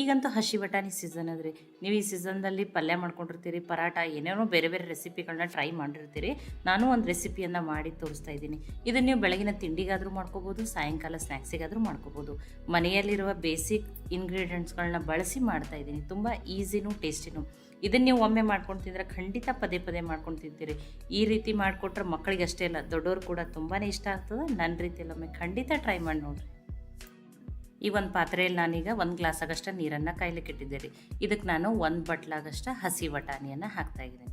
ಈಗಂತೂ ಹಸಿ ಬಟಾಣಿ ಸೀಸನ್ ಅದ್ರಿ. ನೀವು ಈ ಸೀಸನ್ದಲ್ಲಿ ಪಲ್ಯ ಮಾಡ್ಕೊಂಡಿರ್ತೀರಿ ಪರಾಟ ಏನೇನೋ ಬೇರೆ ಬೇರೆ ರೆಸಿಪಿಗಳನ್ನ ಟ್ರೈ ಮಾಡಿರ್ತೀರಿ. ನಾನು ಒಂದು ರೆಸಿಪಿಯನ್ನು ಮಾಡಿ ತೋರಿಸ್ತಾ ಇದ್ದೀನಿ. ಇದನ್ನು ನೀವು ಬೆಳಗಿನ ತಿಂಡಿಗಾದರೂ ಮಾಡ್ಕೋಬೋದು, ಸಾಯಂಕಾಲ ಸ್ನ್ಯಾಕ್ಸಿಗಾದರೂ ಮಾಡ್ಕೋಬೋದು. ಮನೆಯಲ್ಲಿರುವ ಬೇಸಿಕ್ ಇಂಗ್ರೀಡಿಯೆಂಟ್ಸ್ಗಳನ್ನ ಬಳಸಿ ಮಾಡ್ತಾ ಇದ್ದೀನಿ. ತುಂಬ ಈಸಿನೂ ಟೇಸ್ಟಿನೂ ಇದನ್ನು ನೀವು ಒಮ್ಮೆ ಮಾಡ್ಕೊಂಡು ತಿಂದರೆ ಖಂಡಿತ ಪದೇ ಪದೇ ಮಾಡ್ಕೊಂಡು ತಿಂತೀರಿ ಈ ರೀತಿ ಮಾಡಿಕೊಟ್ರೆ ಮಕ್ಕಳಿಗೆ ಅಷ್ಟೇ ಅಲ್ಲ ದೊಡ್ಡವರು ಕೂಡ ತುಂಬಾ ಇಷ್ಟ ಆಗ್ತದೆ. ನನ್ನ ರೀತಿಯಲ್ಲಿ ಒಮ್ಮೆ ಖಂಡಿತ ಟ್ರೈ ಮಾಡಿ ನೋಡ್ರಿ. ಈ ಒಂದು ಪಾತ್ರೆಯಲ್ಲಿ ನಾನೀಗ ಒಂದು ಗ್ಲಾಸ್ ಆಗಷ್ಟ ನೀರನ್ನು ಕಾಯ್ಲಿಕ್ಕೆ ಇಟ್ಟಿದ್ದೆ ರೀ ಇದಕ್ಕೆ ನಾನು ಒಂದು ಬಟ್ಲಾಗಷ್ಟು ಹಸಿ ಬಟಾಣಿಯನ್ನು ಹಾಕ್ತಾ ಇದ್ದೀನಿ.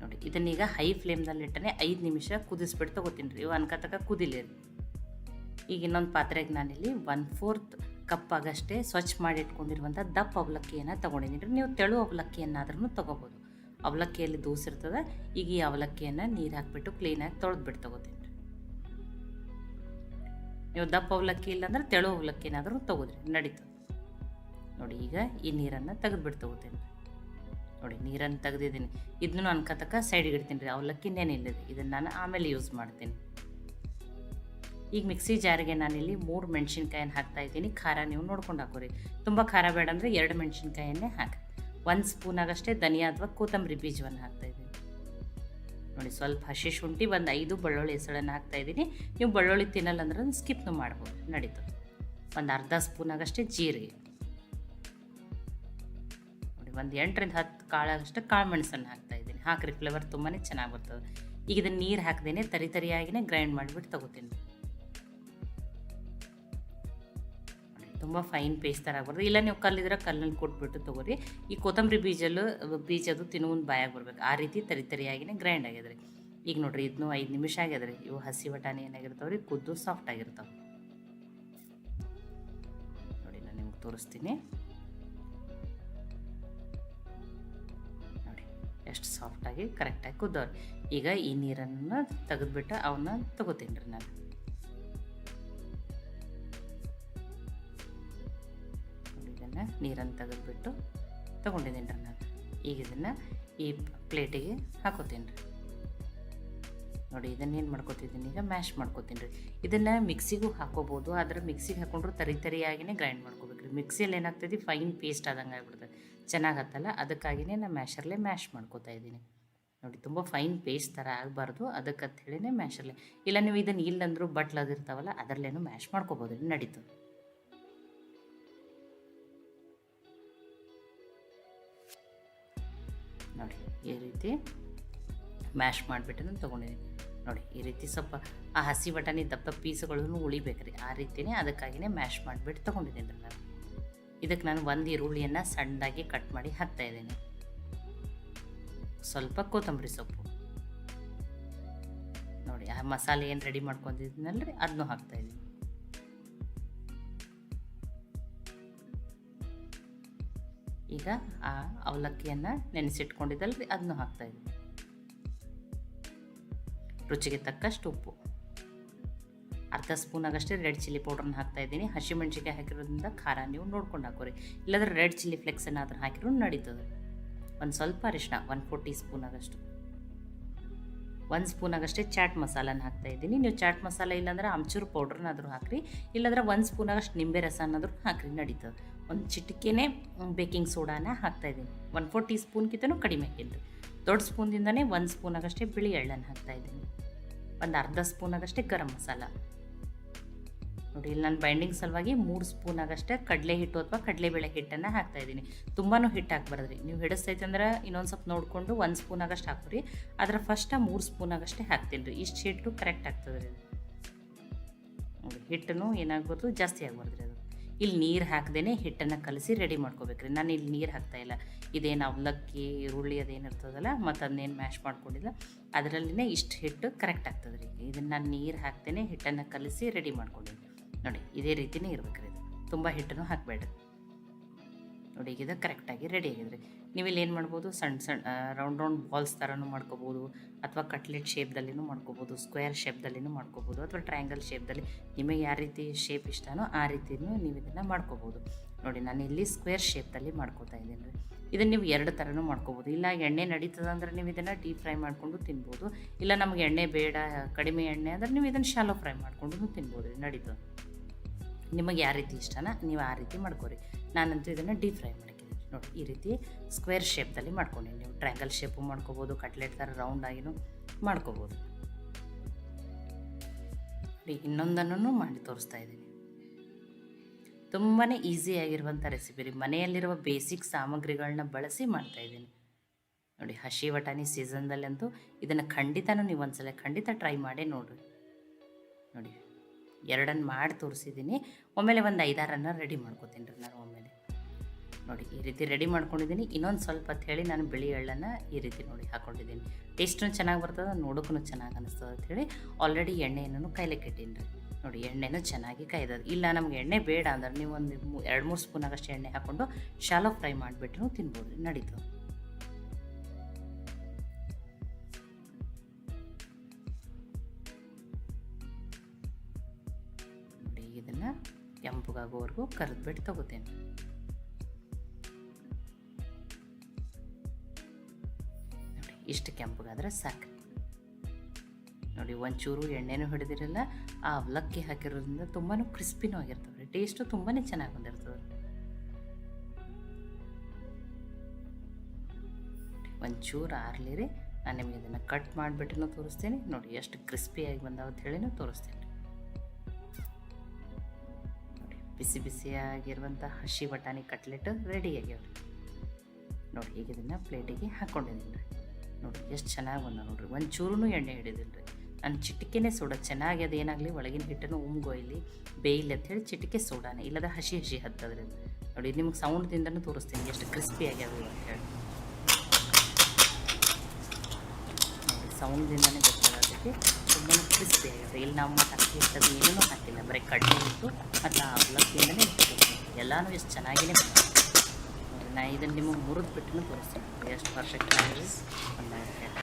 ನೋಡಿ, ಇದನ್ನೀಗ ಹೈ ಫ್ಲೇಮ್ದಲ್ಲಿ ಇಟ್ಟನೆ ಐದು ನಿಮಿಷ ಕುದಿಸ್ಬಿಟ್ಟು ತಗೋತೀನಿ ರೀ. ಇವು ಅನ್ಕತಕ ಕುದಿಲಿ ಈಗ ಇನ್ನೊಂದು ಪಾತ್ರೆಗೆ ನಾನಿಲ್ಲಿ ಒನ್ ಫೋರ್ತ್ ಕಪ್ ಆಗಷ್ಟೇ ಸ್ವಚ್ಛ ಮಾಡಿ ಇಟ್ಕೊಂಡಿರುವಂಥ ದಪ್ಪ ಅವಲಕ್ಕಿಯನ್ನು ತೊಗೊಂಡಿದ್ದೀನಿ ರೀ. ನೀವು ತೆಳು ಅವಲಕ್ಕಿಯನ್ನಾದ್ರೂ ತೊಗೋಬೋದು. ಅವಲಕ್ಕಿಯಲ್ಲಿ ದೋಸಿರ್ತದೆ ಈಗ ಈ ಅವಲಕ್ಕಿಯನ್ನು ನೀರು ಹಾಕಿಬಿಟ್ಟು ಕ್ಲೀನಾಗಿ ತೊಳೆದ್ಬಿಟ್ಟು ತೊಗೋತೀನಿ. ನೀವು ದಪ್ಪ ಅವಲಕ್ಕಿ ಇಲ್ಲಾಂದ್ರೆ ತೆಳು ಅವಲಕ್ಕಿ ಏನಾದರೂ ತೊಗೋದ್ರಿ ನೋಡಿ, ಈಗ ಈ ನೀರನ್ನು ತೆಗೆದುಬಿಟ್ಟು ತೊಗೋತೀನಿ ನೋಡಿ, ನೀರನ್ನು ತೆಗೆದಿದ್ದೀನಿ. ಇದನ್ನು ನಾನು ಕತಕ ಸೈಡಿಗೆ ಇಡ್ತೀನಿ ರೀ ಅವಲಕ್ಕಿ ರೀ ಇದನ್ನು ನಾನು ಆಮೇಲೆ ಯೂಸ್ ಮಾಡ್ತೀನಿ. ಈಗ ಮಿಕ್ಸಿ ಜಾರಿಗೆ ನಾನಿಲ್ಲಿ ಮೂರು ಮೆಣಸಿನ್ಕಾಯನ್ನು ಹಾಕ್ತಾ ಇದ್ದೀನಿ. ಖಾರ ನೀವು ನೋಡ್ಕೊಂಡು ಹಾಕೋರಿ. ತುಂಬ ಖಾರ ಬೇಡ ಅಂದರೆ ಎರಡು ಮೆಣಸಿನ್ಕಾಯನ್ನೇ ಹಾಕಿ ಒಂದು ಸ್ಪೂನ್ ಆಗಷ್ಟೇ ಧನಿಯಾ ಅಥವಾ ಕೊತ್ತಂಬರಿ ಬೀಜವನ್ನು ಹಾಕ್ತಾ ನೋಡಿ, ಸ್ವಲ್ಪ ಹಸಿ ಶುಂಠಿ, ಒಂದು ಐದು ಬೆಳ್ಳುಳ್ಳಿ ಹೆಸಳನ್ನು ಹಾಕ್ತಾ ಇದ್ದೀನಿ. ನೀವು ಬೆಳ್ಳುಳ್ಳಿ ತಿನ್ನಲ್ಲ ಅಂದ್ರೆ ಸ್ಕಿಪ್ನು ಮಾಡ್ಬೋದು. ನಡೀತು. ಒಂದು ಅರ್ಧ ಸ್ಪೂನ್ ಆಗಷ್ಟೇ ಜೀರಿಗೆ. ನೋಡಿ, ಒಂದು ಎಂಟರಿಂದ ಹತ್ತು ಕಾಳಾಗಷ್ಟೇ ಕಾಳು ಮೆಣಸನ್ನು ಹಾಕ್ತಾ ಇದ್ದೀನಿ. ಹಾಕ್ರಿ ಫ್ಲೇವರ್ ತುಂಬಾ ಚೆನ್ನಾಗಿ ಬರ್ತದೆ. ಈಗ ಇದನ್ನು ನೀರು ಹಾಕ್ದೇನೆ ತರಿ ತರಿಯಾಗಿನೇ ಗ್ರೈಂಡ್ ಮಾಡಿಬಿಟ್ಟು ತಗೋತೀನಿ. ತುಂಬ ಫೈನ್ ಪೇಸ್ಟ್ ಥರ ಆಗ್ಬಾರ್ದು. ಇಲ್ಲ ನೀವು ಕಲ್ಲಿದ್ರೆ ಕಲ್ಲಲ್ಲಿ ಕೊಟ್ಬಿಟ್ಟು ತೊಗೋರಿ. ಈ ಕೊತ್ತಂಬರಿ ಬೀಜಲು ಬೀಜದು ತಿನ್ನುವಂದು ಬಾಯಾಗಿ ಬರ್ಬೇಕು. ಆ ರೀತಿ ತರಿ ತರಿಯಾಗಿನೇ ಗ್ರೈಂಡ್ ಆಗ್ಯದ್ರಿ. ಈಗ ನೋಡ್ರಿ ಇದನ್ನು ಐದು ನಿಮಿಷ ಆಗ್ಯದ್ರಿ. ಇವು ಹಸಿ ಬಟಾಣಿ ಏನಾಗಿರ್ತಾವ್ರಿ? ಕುದ್ದು ಸಾಫ್ಟ್ ಆಗಿರ್ತಾವೆ. ನೋಡಿ ನಾನು ನಿಮ್ಗೆ ತೋರಿಸ್ತೀನಿ. ನೋಡಿ, ಎಷ್ಟು ಸಾಫ್ಟಾಗಿ ಕರೆಕ್ಟಾಗಿ ಕುದ್ದವ್ರಿ. ಈಗ ಈ ನೀರನ್ನು ತೆಗೆದ್ಬಿಟ್ಟು ಅವನ್ನ ತಗೋತೀನಿ ರೀ ನಾನು. ಇದನ್ನು ನೀರನ್ನು ತೆಗೆದುಬಿಟ್ಟು ತೊಗೊಂಡಿದ್ದೀನಿ ರೀ ನಾನು ಈಗ ಇದನ್ನು ಈ ಪ್ಲೇಟಿಗೆ ಹಾಕೋತೀನಿ ರೀ. ನೋಡಿ, ಇದನ್ನು ಏನು ಮಾಡ್ಕೊತಿದ್ದೀನಿ ಈಗ? ಮ್ಯಾಶ್ ಮಾಡ್ಕೊತೀನಿ ರೀ. ಇದನ್ನು ಮಿಕ್ಸಿಗೂ ಹಾಕೋಬೋದು, ಆದರೆ ಮಿಕ್ಸಿಗೆ ಹಾಕೊಂಡ್ರು ತರಿ ತರಿಯಾಗಿನೇ ಗ್ರೈಂಡ್ ಮಾಡ್ಕೋಬೇಕು ರೀ ಮಿಕ್ಸಿಯಲ್ಲಿ ಏನಾಗ್ತದೆ? ಫೈನ್ ಪೇಸ್ಟ್ ಆದಂಗೆ ಆಗ್ಬಿಡ್ತದೆ. ಚೆನ್ನಾಗತ್ತಲ್ಲ? ಅದಕ್ಕಾಗಿಯೇ ನಾನು ಮ್ಯಾಶರ್ಲೆ ಮ್ಯಾಶ್ ಮಾಡ್ಕೋತಾ ಇದ್ದೀನಿ. ನೋಡಿ, ತುಂಬ ಫೈನ್ ಪೇಸ್ಟ್ ಥರ ಆಗಬಾರ್ದು ಅದಕ್ಕೆ ಹೇಳಿನೇ ಮ್ಯಾಶರ್ಲೆ. ಇಲ್ಲ, ನೀವು ಇದನ್ನು ಇಲ್ಲಂದ್ರೂ ಬಟ್ಲದಿರ್ತಾವಲ್ಲ ಅದರಲ್ಲೇನು ಮ್ಯಾಶ್ ಮಾಡ್ಕೋಬೋದು ರೀ ನೋಡಿ, ಈ ರೀತಿ ಮ್ಯಾಶ್ ಮಾಡಿಬಿಟ್ಟು ನಾನು ತೊಗೊಂಡಿದ್ದೀನಿ. ನೋಡಿ, ಈ ರೀತಿ ಸ್ವಲ್ಪ ಆ ಹಸಿ ಬಟಾಣಿ ದಪ್ಪ ಪೀಸ್ಗಳನ್ನು ಉಳಿಬೇಕು ರೀ ಆ ರೀತಿಯೇ ಅದಕ್ಕಾಗಿಯೇ ಮ್ಯಾಶ್ ಮಾಡಿಬಿಟ್ಟು ತೊಗೊಂಡಿದ್ದೀನಿ ನಾನು. ಇದಕ್ಕೆ ನಾನು ಒಂದು ಈರುಳ್ಳಿಯನ್ನು ಸಣ್ಣದಾಗಿ ಕಟ್ ಮಾಡಿ ಹಾಕ್ತಾ ಇದ್ದೀನಿ. ಸ್ವಲ್ಪ ಕೊತ್ತಂಬರಿ ಸೊಪ್ಪು. ನೋಡಿ, ಆ ಮಸಾಲೆ ಏನು ರೆಡಿ ಮಾಡ್ಕೊಂಡಿದ್ದೀನಲ್ಲ ರೀ ಅದನ್ನೂ ಹಾಕ್ತಾ ಈಗ ಆ ಅವಲಕ್ಕಿಯನ್ನು ನೆನೆಸಿಟ್ಕೊಂಡಿದ್ದಲ್ರಿ ಅದನ್ನು ಹಾಕ್ತಾ ಇದ್ದೀನಿ ರುಚಿಗೆ ತಕ್ಕಷ್ಟು ಉಪ್ಪು. ಅರ್ಧ ಸ್ಪೂನ್ ಆಗಷ್ಟೇ ರೆಡ್ ಚಿಲ್ಲಿ ಪೌಡ್ರನ್ನ ಹಾಕ್ತಾ ಇದ್ದೀನಿ. ಹಸಿಮೆಣ್ಸಿಕಾಯಿ ಹಾಕಿರೋದ್ರಿಂದ ಖಾರ ನೀವು ನೋಡ್ಕೊಂಡು ಹಾಕೋರಿ. ಇಲ್ಲಾಂದ್ರೆ ರೆಡ್ ಚಿಲ್ಲಿ ಫ್ಲೆಕ್ಸ್ ಏನಾದರೂ ಹಾಕಿರೋ ನಡೀತದೆ. ಒಂದು ಸ್ವಲ್ಪ ಅರಿಶಿನ ಒನ್ ಫೋರ್ ಟೀ ಸ್ಪೂನ್ ಆಗಷ್ಟು ಒಂದು ಸ್ಪೂನ್ ಆಗಷ್ಟೇ ಚಾಟ್ ಮಸಾಲನ ಹಾಕ್ತಾ ಇದ್ದೀನಿ. ನೀವು ಚಾಟ್ ಮಸಾಲ ಇಲ್ಲಾಂದ್ರೆ ಆಮ್ಚೂರು ಪೌಡ್ರನ್ನಾದರೂ ಹಾಕ್ರಿ. ಇಲ್ಲಾಂದ್ರೆ ಒಂದು ಸ್ಪೂನ್ ಆಗಷ್ಟು ನಿಂಬೆ ರಸನಾದರೂ ಹಾಕ್ರಿ, ನಡೀತದೆ. ಒಂದು ಚಿಟಿಕೆನೇ ಬೇಕಿಂಗ್ ಸೋಡಾನ ಹಾಕ್ತಾಯಿದ್ದೀನಿ ಒನ್ ಫೋರ್ ಟೀ ಸ್ಪೂನ್ಗಿಂತನೂ ಕಡಿಮೆ ಹಾಕಿದ್ರಿ ದೊಡ್ಡ ಸ್ಪೂನ್ದಿಂದನೇ ಒಂದು ಸ್ಪೂನ್ ಆಗಷ್ಟೇ ಬಿಳಿ ಎಳ್ಳನ್ನು ಹಾಕ್ತಾಯಿದ್ದೀನಿ ಒಂದು ಅರ್ಧ ಸ್ಪೂನ್ ಆಗಷ್ಟೇ ಗರಂ ಮಸಾಲ. ನೋಡಿ, ಇಲ್ಲಿ ನಾನು ಬೈಂಡಿಂಗ್ ಸಲುವಾಗಿ ಮೂರು ಸ್ಪೂನ್ ಆಗಷ್ಟೇ ಕಡಲೆ ಹಿಟ್ಟು ಅಥವಾ ಕಡಲೆಬೇಳೆ ಹಿಟ್ಟನ್ನು ಹಾಕ್ತಾಯಿದ್ದೀನಿ ತುಂಬಾ ಹಿಟ್ಟು ಹಾಕ್ಬಾರ್ದ್ರಿ. ನೀವು ಹಿಡಿಸ್ತೈತೆ ಅಂದ್ರೆ ಇನ್ನೊಂದು ಸ್ವಲ್ಪ ನೋಡಿಕೊಂಡು ಒಂದು ಸ್ಪೂನ್ ಆಗಷ್ಟು ಹಾಕ್ರಿ ಅದರ ಫಸ್ಟ ಮೂರು ಸ್ಪೂನ್ ಆಗಷ್ಟೇ ಹಾಕ್ತೀನಿ ರೀ. ಇಷ್ಟು ಹಿಟ್ಟು ಕರೆಕ್ಟ್ ಆಗ್ತದೆ ರೀ. ನೋಡಿ ಹಿಟ್ಟನ್ನು ಏನಾಗ್ಬಾರ್ದು, ಜಾಸ್ತಿ ಆಗ್ಬಾರ್ದು ರೀ ಅದು. ಇಲ್ಲಿ ನೀರು ಹಾಕ್ದೇ ಹಿಟ್ಟನ್ನು ಕಲಸಿ ರೆಡಿ ಮಾಡ್ಕೋಬೇಕ್ರಿ. ನಾನು ಇಲ್ಲಿ ನೀರು ಹಾಕ್ತಾಯಿಲ್ಲ ಇದೇನು ಅವಲಕ್ಕಿ, ಈರುಳ್ಳಿ ಅದೇನಿರ್ತದಲ್ಲ ಮತ್ತು ಅದನ್ನೇನು ಮ್ಯಾಶ್ ಮಾಡ್ಕೊಂಡಿಲ್ಲ. ಅದರಲ್ಲಿನೇ ಇಷ್ಟು ಹಿಟ್ಟು ಕರೆಕ್ಟ್ ಆಗ್ತದೆ ರೀ. ಇದನ್ನು ನಾನು ನೀರು ಹಾಕ್ತೇನೆ ಹಿಟ್ಟನ್ನು ಕಲಸಿ ರೆಡಿ ಮಾಡ್ಕೊಂಡಿದ್ದೀನಿ ನೋಡಿ, ಇದೇ ರೀತಿನೇ ಇರ್ಬೇಕ್ರಿ ಇದು. ತುಂಬ ಹಿಟ್ಟನ್ನು ಹಾಕಬೇಡ್ರಿ. ನೋಡಿ ಈಗ ಇದು ಕರೆಕ್ಟಾಗಿ ರೆಡಿ ಆಗಿದ್ರಿ. ನೀವು ಇಲ್ಲಿ ಏನು ಮಾಡ್ಬೋದು ಸಣ್ಣ ಸಣ್ಣ ರೌಂಡ್ ರೌಂಡ್ ಬಾಲ್ಸ್ ಥರನೂ ಮಾಡ್ಕೋಬೋದು, ಅಥವಾ ಕಟ್ಲೆಟ್ ಶೇಪ್ದಲ್ಲಿನೂ ಮಾಡ್ಕೋಬೋದು ಸ್ಕ್ವೇರ್ ಶೇಪ್ದಲ್ಲಿನೂ ಮಾಡ್ಕೋಬೋದು, ಅಥವಾ ಟ್ರಯಾಂಗಲ್ ಶೇಪ್ದಲ್ಲಿ ನಿಮಗೆ ಯಾವ ರೀತಿ ಶೇಪ್ ಇಷ್ಟನೋ ಆ ರೀತಿಯೂ ನೀವು ಇದನ್ನು ಮಾಡ್ಕೋಬೋದು. ನೋಡಿ, ನಾನು ಇಲ್ಲಿ ಸ್ಕ್ವೇರ್ ಶೇಪ್ದಲ್ಲಿ ಮಾಡ್ಕೋತಾ ಇದ್ದೀನಿ ರೀ. ಇದನ್ನು ನೀವು ಎರಡು ಥರನೂ ಮಾಡ್ಕೋಬೋದು. ಇಲ್ಲ, ಎಣ್ಣೆ ನಡೀತದೆ ಅಂದ್ರೆ ನೀವು ಇದನ್ನು ಡೀಪ್ ಫ್ರೈ ಮಾಡಿಕೊಂಡು ತಿನ್ಬೋದು. ಇಲ್ಲ, ನಮಗೆ ಎಣ್ಣೆ ಬೇಡ, ಕಡಿಮೆ ಎಣ್ಣೆ ಅಂದ್ರೆ ನೀವು ಇದನ್ನು ಶಾಲೋ ಫ್ರೈ ಮಾಡ್ಕೊಂಡು ತಿನ್ಬೋದು ರೀ, ನಡೀತದೆ. ನಿಮಗೆ ಯಾವ ರೀತಿ ಇಷ್ಟನ ನೀವು ಆ ರೀತಿ ಮಾಡ್ಕೊರಿ. ನಾನಂತೂ ಇದನ್ನು ಡೀಪ್ ಫ್ರೈ ಮಾಡ್ಕೊಂಡಿದ್ದೀನಿ ನೋಡಿ, ಈ ರೀತಿ ಸ್ಕ್ವೇರ್ ಶೇಪ್ದಲ್ಲಿ ಮಾಡ್ಕೊಂಡಿ ನೀವು ಟ್ರ್ಯಾಂಗಲ್ ಶೇಪು ಮಾಡ್ಕೋಬೋದು ಕಟ್ಲೆಟ್ ಥರ ರೌಂಡ್ ಆಗಿನೂ ಮಾಡ್ಕೋಬೋದು. ಇನ್ನೊಂದನ್ನು ಮಾಡಿ ತೋರಿಸ್ತಾ ಇದ್ದೀನಿ. ತುಂಬಾ ಈಸಿಯಾಗಿರುವಂಥ ರೆಸಿಪಿ ರೀ. ಮನೆಯಲ್ಲಿರುವ ಬೇಸಿಕ್ ಸಾಮಗ್ರಿಗಳನ್ನ ಬಳಸಿ ಮಾಡ್ತಾಯಿದ್ದೀನಿ ನೋಡಿ, ಹಸಿ ವಟಾಣಿ ಸೀಸನ್ದಲ್ಲಂತೂ ಇದನ್ನು ಖಂಡಿತನೂ ನೀವು ಒಂದ್ಸಲ ಖಂಡಿತ ಟ್ರೈ ಮಾಡೇ ನೋಡಿರಿ. ನೋಡಿ ಎರಡನ್ನು ಮಾಡಿ ತೋರಿಸಿದ್ದೀನಿ. ಒಮ್ಮೆಲೆ ಒಂದು ಐದಾರನ್ನು ರೆಡಿ ಮಾಡ್ಕೋತೀನಿ ರೀ ನಾನು ಒಮ್ಮೆಲೆ. ನೋಡಿ, ಈ ರೀತಿ ರೆಡಿ ಮಾಡ್ಕೊಂಡಿದ್ದೀನಿ. ಇನ್ನೊಂದು ಸ್ವಲ್ಪ ಅಂತ ಹೇಳಿ ನಾನು ಬಿಳಿ ಎಳ್ಳನ್ನು ಈ ರೀತಿ ನೋಡಿ ಹಾಕ್ಕೊಂಡಿದ್ದೀನಿ ಟೇಸ್ಟೂ ಚೆನ್ನಾಗಿ ಬರ್ತದೆ ನೋಡೋಕ್ಕೂ ಚೆನ್ನಾಗಿ ಅನ್ನಿಸ್ತದೆ ಅಂಥೇಳಿ ಆಲ್ರೆಡಿ ಎಣ್ಣೆಯನ್ನು ಕೈಲೆ ಇಟ್ಟೀನಿ ರೀ. ನೋಡಿ, ಎಣ್ಣೆನೂ ಚೆನ್ನಾಗಿ ಕಾಯ್ದದ. ಇಲ್ಲ, ನಮ್ಗೆ ಎಣ್ಣೆ ಬೇಡ ಅಂದ್ರೆ ನೀವು ಒಂದು ಎರಡು ಮೂರು ಸ್ಪೂನಾಗಷ್ಟು ಎಣ್ಣೆ ಹಾಕ್ಕೊಂಡು ಶಾಲೋ ಫ್ರೈ ಮಾಡಿಬಿಟ್ರು ತಿನ್ಬೋದು ರೀ, ನಡೀತದೆ. ಕೆಂಪಗಾಗೋವರೆಗೂ ಕರೆದ್ಬಿಟ್ಟು ತಗೋತೇನೆ. ನೋಡಿ, ಇಷ್ಟು ಕೆಂಪಗಾದ್ರೆ ಸಾಕು. ನೋಡಿ, ಒಂಚೂರು ಎಣ್ಣೆನೂ ಹಿಡಿದಿರಲ್ಲ, ಆ ಅವಲಕ್ಕಿ ಹಾಕಿರೋದ್ರಿಂದ ತುಂಬಾ ಕ್ರಿಸ್ಪಿನೂ ಆಗಿರ್ತವೆ ರೀ ಟೇಸ್ಟು ತುಂಬಾ ಚೆನ್ನಾಗಿ ಬಂದಿರ್ತದೆ. ಒಂಚೂರು ಆರ್ಲಿ ರೀ ನಾನು ನಿಮಗೆ ಇದನ್ನು ಕಟ್ ಮಾಡಿಬಿಟ್ಟು ತೋರಿಸ್ತೀನಿ. ನೋಡಿ, ಎಷ್ಟು ಕ್ರಿಸ್ಪಿಯಾಗಿ ಬಂದಾವ ಅಂತ ಹೇಳಿನೂ ತೋರಿಸ್ತೀನಿ. ಬಿಸಿ ಬಿಸಿಯಾಗಿರುವಂಥ ಹಸಿ ಬಟಾಣಿ ಕಟ್ಲೆಟ್ ರೆಡಿ ಆಗ್ಯಾವ ನೋಡಿ, ಈಗ ಇದನ್ನು ಪ್ಲೇಟಿಗೆ ಹಾಕ್ಕೊಂಡಿದ್ದೀನಿ ರೀ. ನೋಡಿ, ಎಷ್ಟು ಚೆನ್ನಾಗಿ ಬಂದ ನೋಡ್ರಿ. ಒಂಚೂರು ಎಣ್ಣೆ ಹಿಡಿದಿಲ್ಲ ರೀ ನಾನು ಚಿಟಿಕೆನೇ ಸೋಡಾ, ಚೆನ್ನಾಗಿ ಅದು ಏನಾಗಲಿ, ಒಳಗಿನ ಹಿಟ್ಟನ್ನು ಉಮ್ಗೊಯ್ಲಿ ಬೇಯಿಲ್ಲ ಅಂತ ಹೇಳಿ ಚಿಟಿಕೆ ಸೋಡಾನೆ, ಇಲ್ಲದ ಹಸಿ ಹಸಿ ಹತ್ತದ್ರಿ ನೋಡಿ ನಿಮ್ಗೆ ಸೌಂಡ್ದಿಂದನೂ ತೋರಿಸ್ತೀನಿ, ಎಷ್ಟು ಕ್ರಿಸ್ಪಿ ಆಗ್ಯಾವ ಅಂತ ಹೇಳಿ. ಸೌಂಡ್ದಿಂದನೇ ಗೊತ್ತಾಗೋದಕ್ಕೆ ತುಂಬಾ ಕ್ರಿಸ್ಪಿ ಇಲ್ಲಿ ನಾವು ಮತ್ತು ಅಕ್ಕಿ ಇರ್ತದೆ ಏನೂ ಹಾಕಿಲ್ಲ ಬರೀ ಕಡ್ಲೆ ಇತ್ತು ಮತ್ತು ಆ ಅವಲಕ್ಕಿಯಿಂದನೇ ಎಲ್ಲನೂ ಎಷ್ಟು ಚೆನ್ನಾಗಿನೇ ಬಂದಿದೆ. ನೋಡಿ, ನಾ ಇದನ್ನು ನಿಮಗೆ ಮುರಿದು ಬಿಟ್ಟು ತೋರಿಸ್ತೀನಿ. ಎಷ್ಟು ಪರ್ಫೆಕ್ಟ್ ಆಗಿ ಬಂದಾವ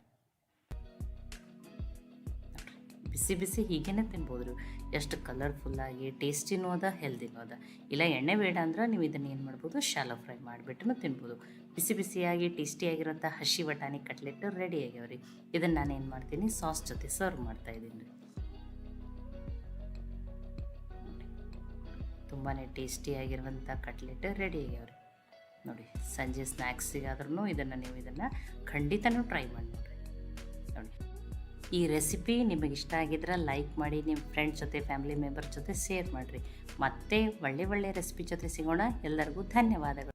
ಬಿಸಿ ಬಿಸಿ ಹೀಗೇನೆ ತಿನ್ಬೋದು ಎಷ್ಟು ಕಲರ್ಫುಲ್ಲಾಗಿ ಟೇಸ್ಟಿನೂ ಅದ ಹೆಲ್ದಿನೂ ಅದ. ಇಲ್ಲ ಎಣ್ಣೆ ಬೇಡ ಅಂದ್ರೆ ನೀವು ಇದನ್ನು ಏನು ಮಾಡ್ಬೋದು ಶಾಲೋ ಫ್ರೈ ಮಾಡಿಬಿಟ್ಟು ತಿನ್ಬೋದು. ಬಿಸಿ ಬಿಸಿಯಾಗಿ ಟೇಸ್ಟಿಯಾಗಿರೋಂಥ ಹಸಿ ಬಟಾಣಿ ಕಟ್ಲೆಟ್ ರೆಡಿ ಆಗ್ಯಾವ್ರಿ. ಇದನ್ನು ನಾನು ಏನು ಮಾಡ್ತೀನಿ ಸಾಸ್ ಜೊತೆ ಸರ್ವ್ ಮಾಡ್ತಾ ಇದ್ದೀನಿ. ರೀ ತುಂಬಾ ಟೇಸ್ಟಿಯಾಗಿರುವಂಥ ಕಟ್ಲೆಟ್ ರೆಡಿ ಆಗ್ಯಾವ್ರಿ. ನೋಡಿ, ಸಂಜೆ ಸ್ನ್ಯಾಕ್ಸಿಗಾದ್ರೂ ಇದನ್ನು ನೀವು ಇದನ್ನು ಖಂಡಿತನೂ ಟ್ರೈ ಮಾಡಿ ಈ ರೆಸಿಪಿ ನಿಮಗೆ ಇಷ್ಟ ಆಗಿದ್ರೆ ಲೈಕ್ ಮಾಡಿ, ನಿಮ್ಮ ಫ್ರೆಂಡ್ಸ್ ಜೊತೆ ಫ್ಯಾಮಿಲಿ ಮೆಂಬರ್ ಜೊತೆ ಶೇರ್ ಮಾಡಿರಿ. ಮತ್ತೆ ಒಳ್ಳೆ ಒಳ್ಳೆ ರೆಸಿಪಿ ಜೊತೆ ಸಿಗೋಣ. ಎಲ್ಲರಿಗೂ ಧನ್ಯವಾದಗಳು.